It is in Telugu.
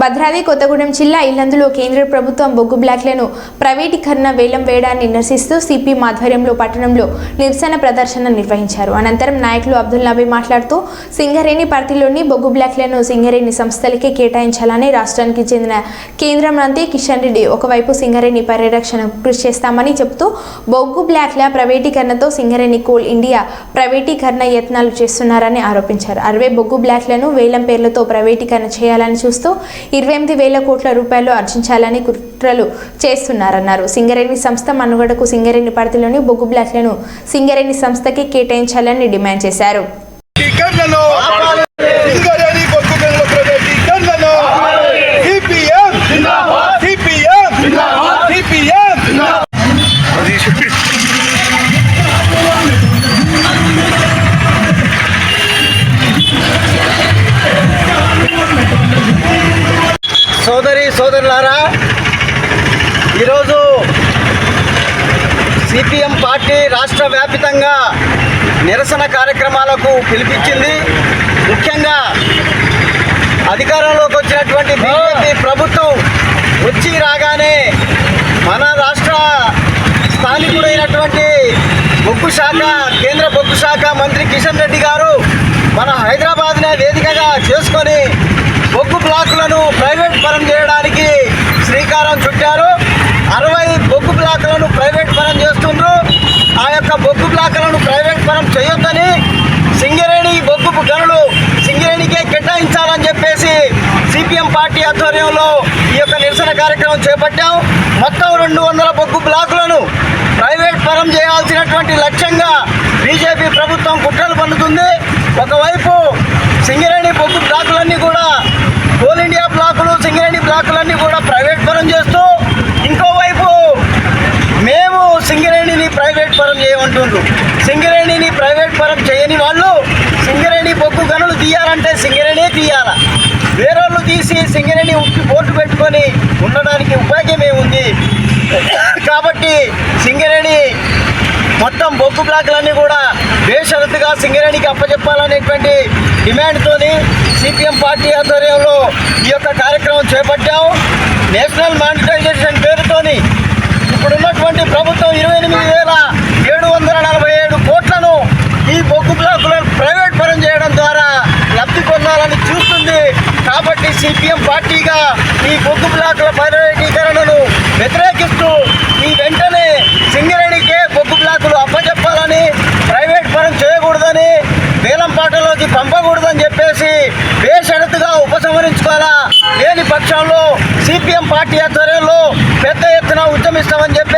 భద్రాద్రి కొత్తగూడెం జిల్లా ఇల్లందులో కేంద్ర ప్రభుత్వం బొగ్గు బ్లాక్లను ప్రైవేటీకరణ వేలం వేయడాన్ని నిరసిస్తూ సిపి ఆధ్వర్యంలో పట్టణంలో నిరసన ప్రదర్శన నిర్వహించారు. అనంతరం నాయకులు అబ్దుల్ నబీ మాట్లాడుతూ సింగరేణి పరిధిలోని బొగ్గు బ్లాక్లను సింగరేణి సంస్థలకే కేటాయించాలని రాష్ట్రానికి చెందిన కేంద్ర మంత్రి కిషన్ రెడ్డి ఒకవైపు సింగరేణి పరిరక్షణ కృషి చేస్తామని చెబుతూ బొగ్గు బ్లాక్ల ప్రైవేటీకరణతో సింగరేణి కోల్ ఇండియా ప్రైవేటీకరణ యత్నాలు చేస్తున్నారని ఆరోపించారు. అరవై బొగ్గు బ్లాక్లను వేలం పేర్లతో ప్రైవేటీకరణ చేయాలని చూస్తూ ఇరవై ఎనిమిది వేల కోట్ల రూపాయలు ఆర్జించాలని కుట్రలు చేస్తున్నారన్నారు. సింగరేణి సంస్థ మనుగడకు సింగరేణి పరిధిలోని బొగ్గు బ్లాక్లను సింగరేణి సంస్థకి కేటాయించాలని డిమాండ్ చేశారు. సోదరులారా ఈరోజు సిపిఎం పార్టీ రాష్ట్ర వ్యాపితంగా నిరసన కార్యక్రమాలకు పిలిపించింది. ముఖ్యంగా అధికారంలోకి వచ్చినటువంటి బీజేపీ ప్రభుత్వం వచ్చి రాగానే మన రాష్ట్ర స్థానికుడైనటువంటి బొగ్గు శాఖ కేంద్ర బొగ్గు శాఖ మంత్రి కిషన్ రెడ్డి గారు మన హైదరాబాద్నే వేదికగా చేసుకొని బొగ్గు బ్లాకులను ప్రైవేట్ పరం చేయడానికి శ్రీకారం చుట్టారు. అరవై బొగ్గు బ్లాకులను ప్రైవేట్ పరం చేస్తుండ్రు. ఆ యొక్క బొగ్గు బ్లాకులను ప్రైవేట్ పరం చేయొద్దని సింగరేణి బొగ్గు గనులు సింగరేణికే కేటాయించాలని చెప్పేసి సిపిఎం పార్టీ ఆధ్వర్యంలో ఈ యొక్క నిరసన కార్యక్రమం చేపట్టాం. మొత్తం రెండు వందల బొగ్గు బ్లాకులను ప్రైవేట్ పరం చేయాల్సినటువంటి లక్ష్యంగా బీజేపీ ప్రభుత్వం కుట్రలు పన్నుతుంది. ఒకవైపు సింగరేణి బొగ్గు బ్లాకులన్నీ కూడా కోల్ ఇండియా బ్లాకులు సింగరేణి బ్లాకులన్నీ కూడా ప్రైవేట్ పరం చేస్తూ ఇంకోవైపు మేము సింగరేణిని ప్రైవేట్ పరం చేయమంటుండ్రు. సింగరేణిని ప్రైవేట్ పరం చేయని వాళ్ళు సింగరేణి బొగ్గు గనులు తీయాలంటే సింగరేణి తీయాల. వేరేళ్ళు తీసి సింగరేణి ఉట్టి బోర్డు పెట్టుకొని ఉండడానికి ఉపాయం ఏముంది కాబట్టి సింగరేణి మొత్తం బొగ్గు బ్లాక్లన్నీ కూడా బేషరతుగా సింగరేణికి అప్పచెప్పాలనేటువంటి డిమాండ్తోని సిపిఎం పార్టీ ఆధ్వర్యంలో ఈ యొక్క కార్యక్రమం చేపట్టాం. నేషనల్ మానిటైజేషన్ పేరుతోని ఇప్పుడున్నటువంటి ప్రభుత్వం ఇరవై ఎనిమిది వేల ఏడు వందల నలభై ఏడు కోట్లను ఈ బొగ్గు బ్లాకులను ప్రైవేట్ పరం చేయడం ద్వారా లబ్ధి పొందాలని చూస్తుంది. కాబట్టి సిపిఎం పార్టీగా ఈ బొగ్గు బ్లాకుల ప్రైవేటీకరణను వ్యతిరేకిస్తూ ఈ వెంటనే సింగరేణికే బొగ్గు అప్పచెప్పాలని ప్రైవేట్ పరం చేయకూడదని వేలం పాటలోకి పంపకూడదని చెప్పేసి బేషరతుగా ఉపసంహరించుకోవాలా? లేని పక్షంలో సిపిఎం పార్టీ ఆధ్వర్యంలో పెద్ద ఎత్తున ఉద్యమిస్తామని చెప్పి